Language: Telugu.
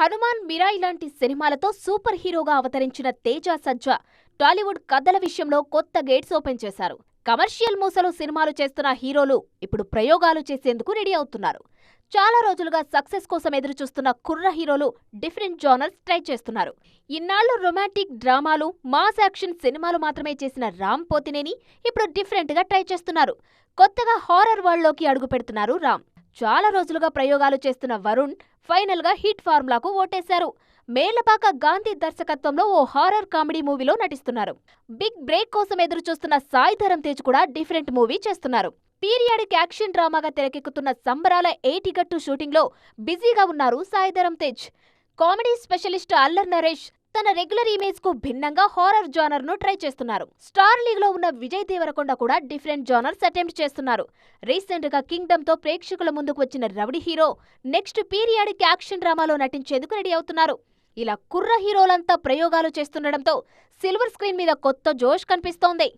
హనుమాన్ మిరాయి లాంటి సినిమాలతో సూపర్ హీరోగా అవతరించిన తేజ సజ్జా టాలీవుడ్ కథల విషయంలో కొత్త గేట్స్ ఓపెన్ చేశారు. కమర్షియల్ మూసలు సినిమాలు చేస్తున్న హీరోలు ఇప్పుడు ప్రయోగాలు చేసేందుకు రెడీ అవుతున్నారు. చాలా రోజులుగా సక్సెస్ కోసం ఎదురుచూస్తున్న కుర్ర హీరోలు డిఫరెంట్ జానర్స్ ట్రై చేస్తున్నారు. ఇన్నాళ్ళు రొమాంటిక్ డ్రామాలు మాస్ యాక్షన్ సినిమాలు మాత్రమే చేసిన రామ్ పోతినేని ఇప్పుడు డిఫరెంట్గా ట్రై చేస్తున్నారు. కొత్తగా హారర్ వరల్డ్లోకి అడుగు పెడుతున్నారు రామ్. చాలా రోజులుగా ప్రయోగాలు చేస్తున్న వరుణ్ ఫైనల్గా హిట్ ఫార్ములాకు ఓటేశారు. మేలపాక గాంధీ దర్శకత్వంలో ఓ హారర్ కామెడీ మూవీలో నటిస్తున్నారు. బిగ్ బ్రేక్ కోసం ఎదురు చూస్తున్న సాయి ధరం తేజ్ కూడా డిఫరెంట్ మూవీ చేస్తున్నారు. పీరియాడిక్ యాక్షన్ డ్రామాగా తెరకెక్కుతున్న సంబరాల ఏటిగట్టు షూటింగ్లో బిజీగా ఉన్నారు సాయి తేజ్. కామెడీ స్పెషలిస్ట్ అల్లర్ నరేష్ తన రెగ్యులర్ ఇమేజ్కు భిన్నంగా హారర్ జానర్ను ట్రై చేస్తున్నారు. స్టార్ లీగ్లో ఉన్న విజయ్ దేవరకొండ కూడా డిఫరెంట్ జానర్స్ అటెంప్ట్ చేస్తున్నారు. రీసెంట్గా కింగ్డమ్తో ప్రేక్షకుల ముందుకు వచ్చిన rowdy hero next periodic action డ్రామాలో నటించేందుకు రెడీ అవుతున్నారు. ఇలా కుర్ర హీరోలంతా ప్రయోగాలు చేస్తుండటంతో సిల్వర్ స్క్రీన్ మీద కొత్త జోష్ కనిపిస్తోంది.